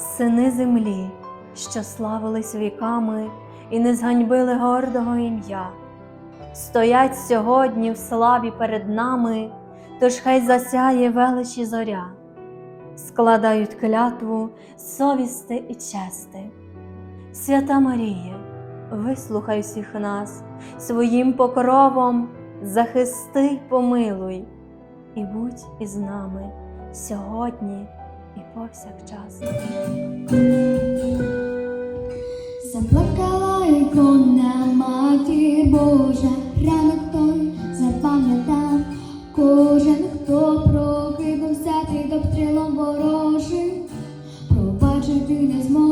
сини землі, що славились віками і не зганьбили гордого ім'я, стоять сьогодні в славі перед нами, тож хай засяє величі зоря, складають клятву совісти і чести. Свята Марія, вислухай всіх нас, своїм покровом захисти помилуй, і будь із нами сьогодні і повсякчас. Заплакала ікона матір Божа, ранок той запам'ятав кожен, хто прокинувся під обстрілом ворожих, пробачити не зможе.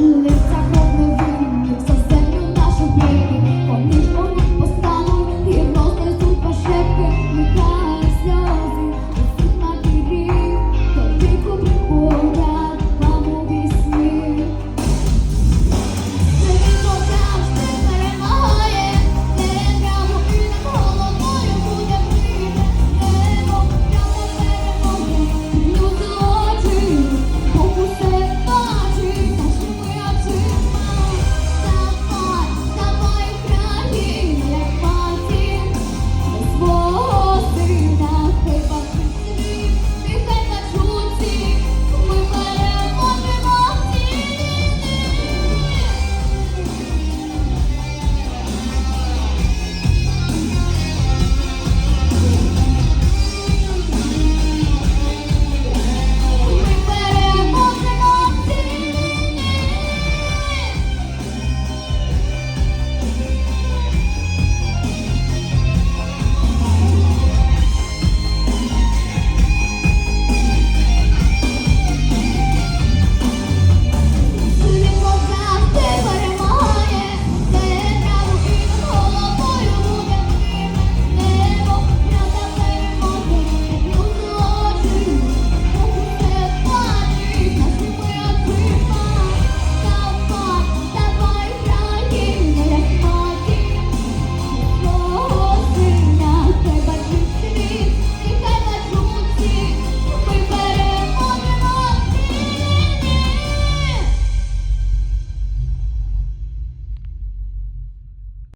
innych zachodnich